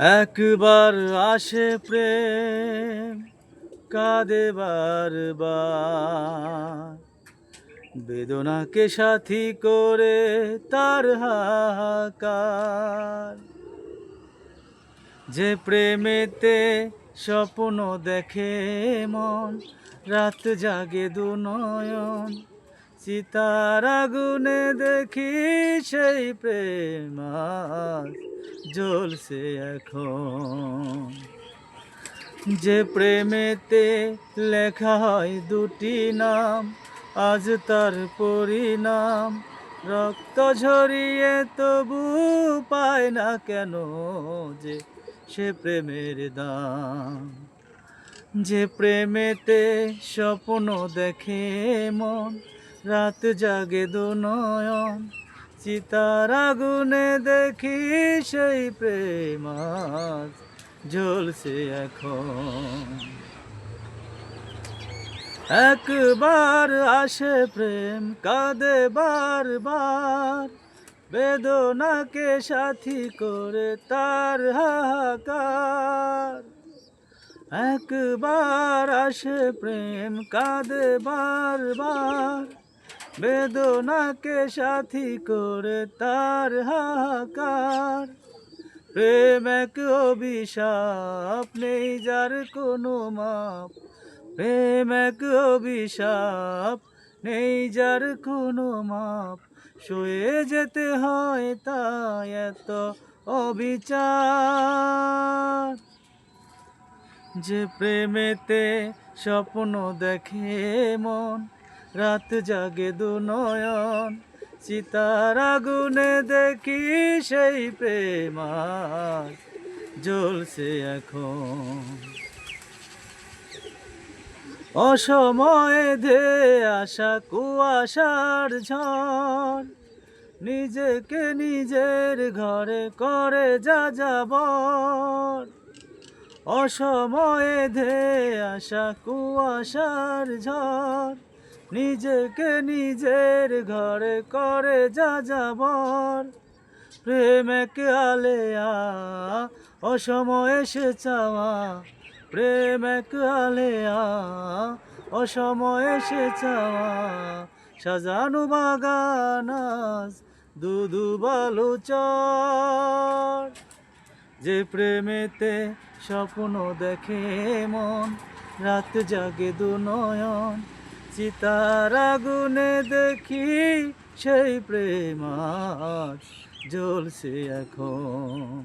একবার আসে প্রেম, কাঁদে বারবার। বেদনাকে সাথী করে তার হাহাকার। যে প্রেমেতে স্বপ্ন দেখে মন, রাত জাগে দু নয়ন। চিতার আগুনে দেখি সেই প্রেম জ্বলছে এখন। যে প্রেমেতে লেখা হয় দুটি নাম, আজ তার পরিণাম। রক্ত ঝরিয়ে তবু পায় না কেন যে সে প্রেমের দাম। যে প্রেমেতে স্বপ্ন দেখে মন, রাত জাগে দু নয়ন চিতার আগুনে দেখি সেই প্রেম জ্বলছে এখন। একবার আসে প্রেম, কাঁদে বারবার। বেদনাকে সাথী করে তার হাহাকার। একবার আসে প্রেম, কাঁদে বারবার। বেদনাকে সাথী করে তার হাহাকার। প্রেম এক অভিশাপ, নেই যার কোনো মাপ। প্রেম এক অভিশাপ, নেই যার কোনো মাপ। শুয়ে যেতে হয় তাই এত অবিচার। যে প্রেমেতে স্বপ্ন দেখে মন রাত জাগে দু নয়ন চিতার আগুনে দেখি সেই প্রেম জ্বলছে এখন। অসময়ে ধে আসা কুয়াশার ঝড়, নিজেকে নিজের ঘরে করে যা যাবর অসময়ে ধে আসা কুয়াশার ঝড় নিজেকে নিজের ঘরে করে যা যাবর প্রেম আলেয়া, অসময়ে সে চাওয়া। প্রেম আলেয়া, অসময়ে সে চাওয়া। সাজানো বাগানাস দুধু বালু চর। যে প্রেমেতে স্বপ্ন দেখে মন, রাত জাগে দু নয়ন। চিতার আগুনে দেখি সেই প্রেমার জ্বলছে এখন।